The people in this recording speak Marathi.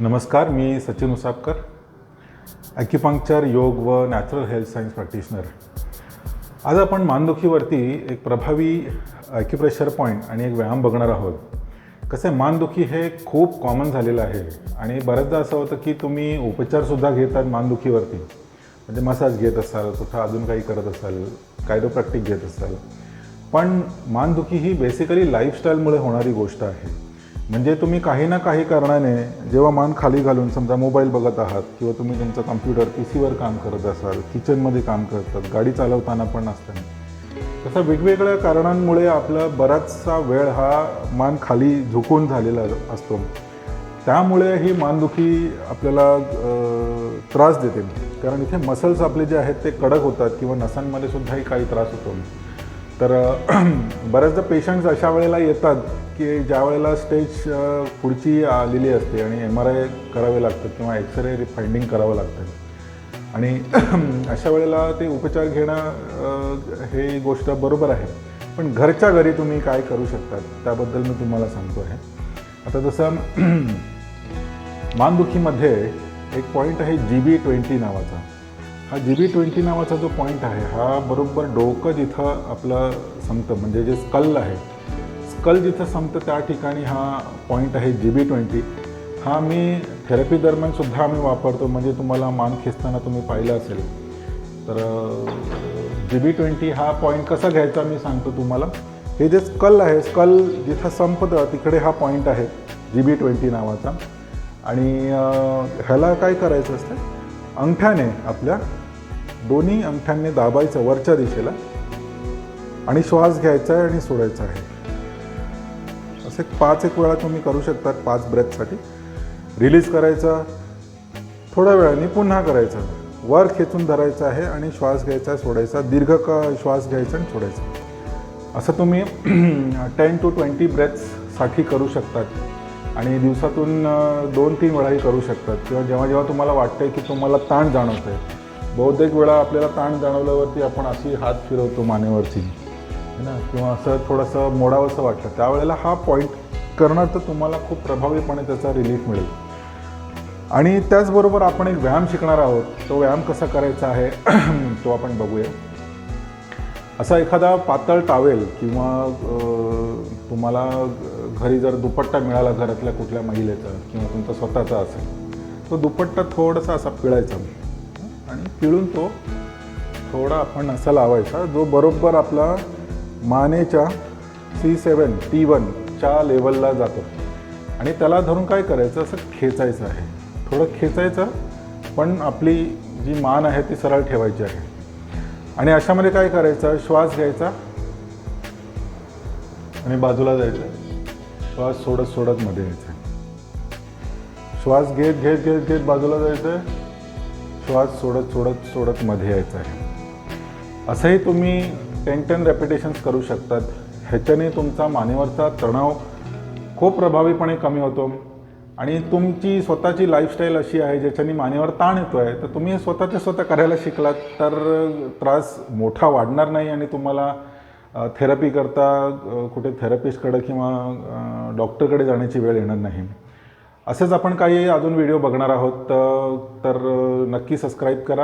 नमस्कार मी सचिन उसापकर ॲक्युपंक्चर योग व नॅचरल हेल्थ सायन्स प्रॅक्टिशनर आज आपण मानदुखीवरती एक प्रभावी ॲक्युप्रेशर पॉईंट आणि एक व्यायाम बघणार आहोत. कसं आहे मानदुखी हे खूप कॉमन झालेलं आहे आणि बऱ्याचदा असं होतं की तुम्ही उपचारसुद्धा घेतात मानदुखीवरती. म्हणजे मसाज घेत असाल कुठं अजून काही करत असाल कायदोप्रॅक्टिक घेत असाल. पण मानदुखी ही बेसिकली लाईफस्टाईलमुळे होणारी गोष्ट आहे. म्हणजे तुम्ही काही ना काही कारणाने जेव्हा मान खाली घालून समजा मोबाईल बघत आहात किंवा तुम्ही तुमचं कम्प्युटर पी सीवर काम करत असाल किचनमध्ये काम करतात गाडी चालवताना पण असताना तसा वेगवेगळ्या कारणांमुळे आपला बराचसा वेळ हा मान खाली झुकून झालेला असतो. त्यामुळे ही मानदुखी आपल्याला त्रास देते. कारण इथे मसल्स आपले जे आहेत ते कडक होतात किंवा नसांमध्ये सुद्धाही काही त्रास होतो. तर बऱ्याचदा पेशंट्स अशा वेळेला येतात की ज्या वेळेला स्टेज पुढची आलेली असते आणि एम आर आय करावे लागतात किंवा एक्सरे फाइंडिंग करावं लागतं. आणि अशा वेळेला ते उपचार घेणं हे गोष्ट बरोबर आहे. पण घरच्या घरी तुम्ही काय करू शकतात त्याबद्दल मी तुम्हाला सांगतो आहे आता जसं मानदुखीमध्ये एक पॉईंट आहे जी बी ट्वेंटी नावाचा. हा जी बी ट्वेंटी नावाचा जो पॉईंट आहे हा बरोबर डोकं जिथं आपलं संपतं म्हणजे जे स्कल आहे. स्कल जिथं संपतं त्या ठिकाणी हा पॉईंट आहे जी बी ट्वेंटी. हा मी थेरपी दरम्यानसुद्धा आम्ही वापरतो म्हणजे तुम्हाला मान खेचताना तुम्ही पाहिलं असेल. तर जी बी ट्वेंटी हा पॉईंट कसा घ्यायचा मी सांगतो तुम्हाला. हे जे स्कल आहे स्कल जिथं संपतं तिकडे हा पॉईंट आहे जी बी ट्वेंटी नावाचा. आणि ह्याला काय करायचं असतं? अंगठ्याने आपल्या दोन्ही अंगठ्यांनी दाबायचं वरच्या दिशेला आणि श्वास घ्यायचा आहे आणि सोडायचा आहे. असे पाच एक वेळा तुम्ही करू शकतात पाच ब्रेथसाठी रिलीज करायचा. थोड्या वेळाने पुन्हा करायचं. वर खेचून धरायचं आहे आणि श्वास घ्यायचा सोडायचा. दीर्घ का श्वास घ्यायचा आणि सोडायचा. असं तुम्ही टेन टू ट्वेंटी ब्रेथ्ससाठी करू शकतात. आणि दिवसातून दोन तीन वेळाही करू शकतात. किंवा जेव्हा जेव्हा तुम्हाला वाटतंय की तुम्हाला ताण जाणवत आहे बहुतेक वेळा आपल्याला ताण जाणवल्यावरती आपण अशी हात फिरवतो मानेवरती. है ना? किंवा असं थोडंसं मोडावंसं वाटतं. त्यावेळेला हा पॉईंट करणं तर तुम्हाला खूप प्रभावीपणे त्याचा रिलीफ मिळेल. आणि त्याचबरोबर आपण एक व्यायाम शिकणार आहोत. तो व्यायाम कसा करायचा आहे तो आपण बघूया. असा एखादा पातळ टावेल किंवा तुम्हाला घरी जर दुपट्टा मिळाला घरातल्या कुठल्या महिलेचा किंवा तुमचा स्वतःचा असेल तो दुपट्टा थोडासा असा पिळायचा. आणि पिळून तो थोडा आपण असा लावायचा जो बरोबर आपला मानेच्या सी सेवन टी वनच्या लेवलला जातो. आणि त्याला धरून काय करायचं असं खेचायचं आहे. थोडं खेचायचं पण आपली जी मान आहे ती सरळ ठेवायची आहे. आणि अशामध्ये काय करायचं श्वास घ्यायचा आणि बाजूला जायचं श्वास सोडत सोडत मध्ये यायचा श्वास घेत घेत घेत घेत बाजूला जायचं श्वास सोडत सोडत सोडत मध्ये यायचं आहे असंही तुम्ही टेन टेन रेपिटेशन्स करू शकतात. ह्याच्याने तुमचा मानेवरचा तणाव खूप प्रभावीपणे कमी होतो. आणि तुमची स्वतःची लाईफस्टाईल अशी आहे ज्याच्याने मानेवर ताण येतो आहे तर तुम्ही स्वतःच्या स्वतः करायला शिकलात तर त्रास मोठा वाढणार नाही आणि तुम्हाला थेरपी करता कुठे थेरपिस्टकडे किंवा डॉक्टरकडे जाण्याची वेळ येणार नाही. असेच आपण काही अजून व्हिडिओ बघणार आहोत तर- तर नक्की सबस्क्राईब करा.